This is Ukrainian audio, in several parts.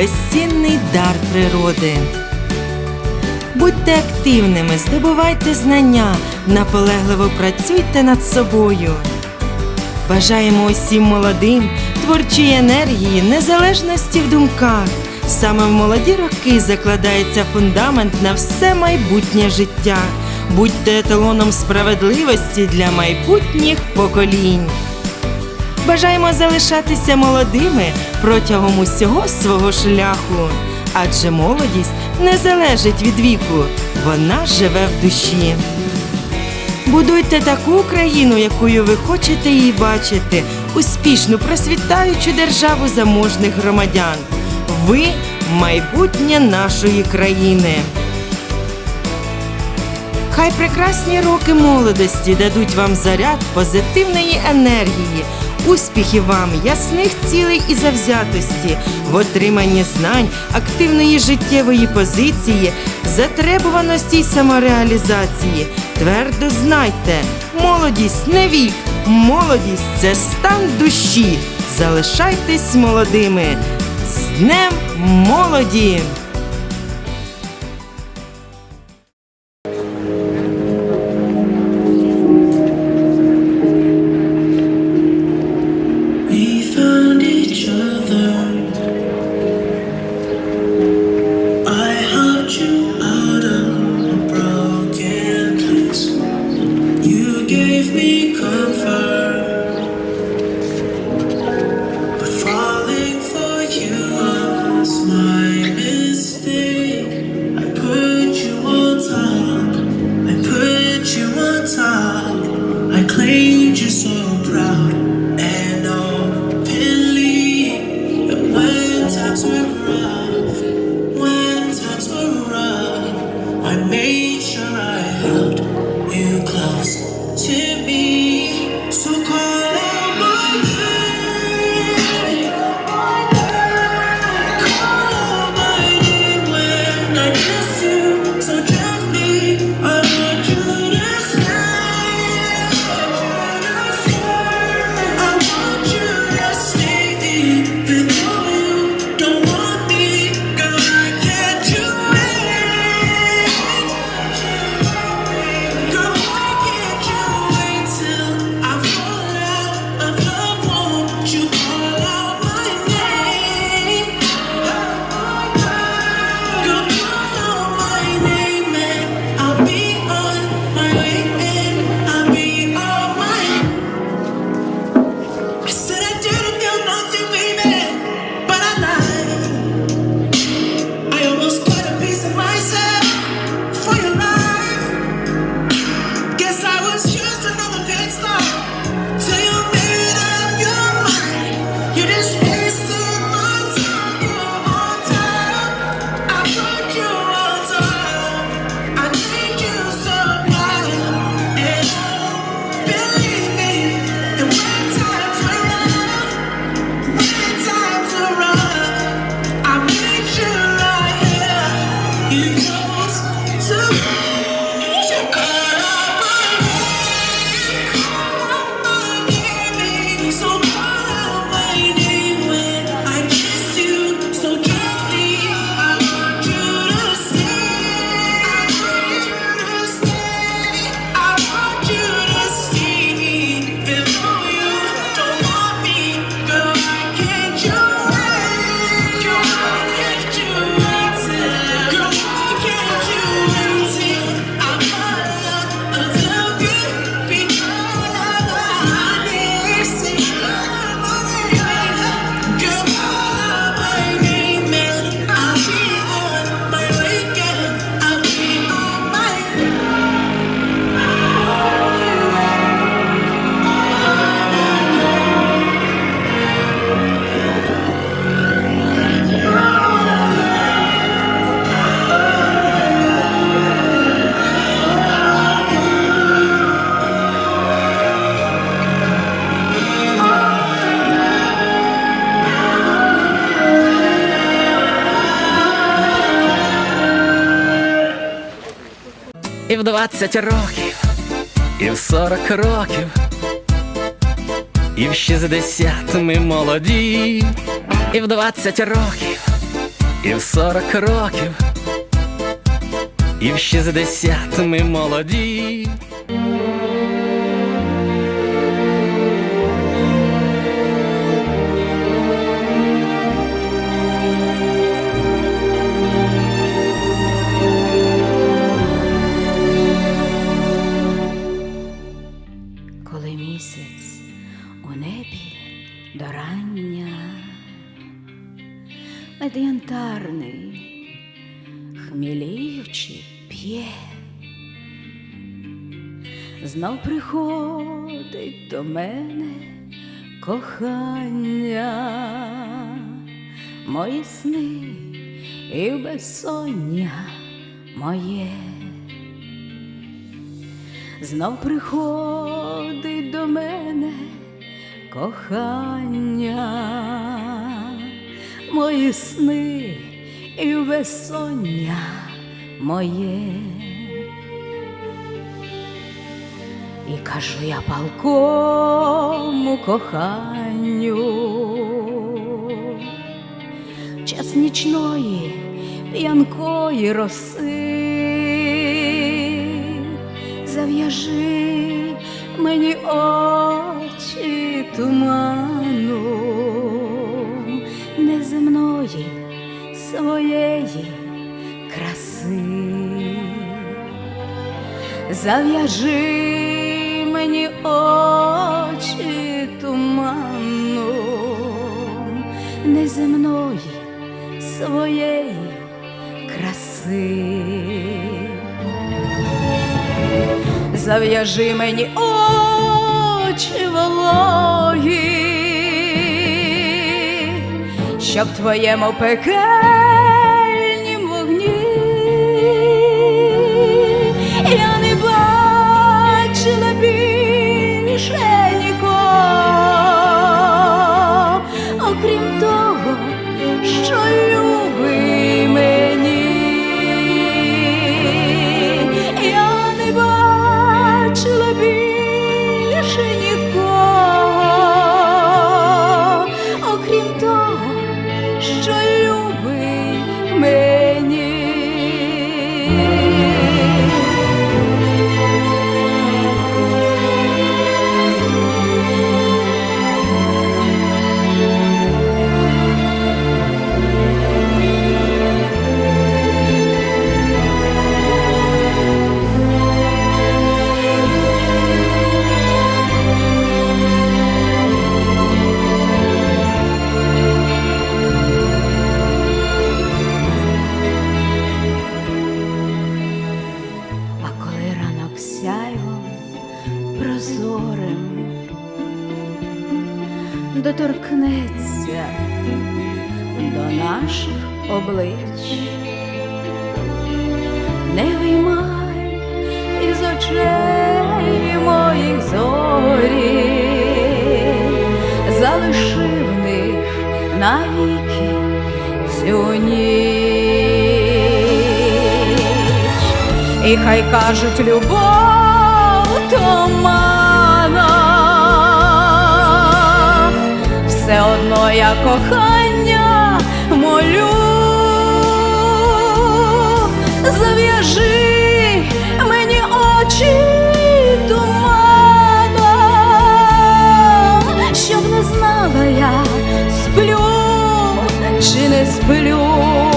безцінний дар природи. Будьте активними, здобувайте знання, наполегливо працюйте над собою. Бажаємо усім молодим, творчої енергії, незалежності в думках. Саме в молоді роки закладається фундамент на все майбутнє життя. Будьте еталоном справедливості для майбутніх поколінь. Бажаємо залишатися молодими протягом усього свого шляху. Адже молодість не залежить від віку, вона живе в душі. Будуйте таку країну, якою ви хочете її бачити, успішну просвітаючу державу заможних громадян. Ви майбутнє нашої країни. Хай прекрасні роки молодості дадуть вам заряд позитивної енергії. Успіхів вам, ясних цілей і завзятості, в отриманні знань, активної життєвої позиції, затребуваності й самореалізації. Твердо знайте, молодість не вік, молодість це стан душі. Залишайтесь молодими. З Днем молоді! і в 20 років, і в 40 років, і в 60 ми молоді, і в 20 років, і в 40 років, і в 60 ми молоді. Мед янтарний, хміліючи п'є, знов приходить до мене кохання, мої сни і безсоння моє. Знов приходить до мене кохання, мої сни і безсоння моє. І кажу я палкому коханню, час нічної п'янкої роси, зав'яжи мені очі туману Зав'яжи мені очі туману неземної своєї краси. Зав'яжи мені очі вологі, щоб твоєму пекельнім доторкнеться до наших облич, не виймай із очей моїх зорі, залиши в них навіки цю ніч. І хай кажуть любов моя кохання молю, зав'яжи мені очі туманом, щоб не знала я, сплю чи не сплю.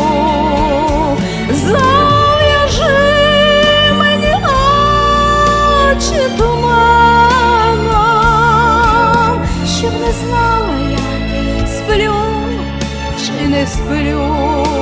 espelhou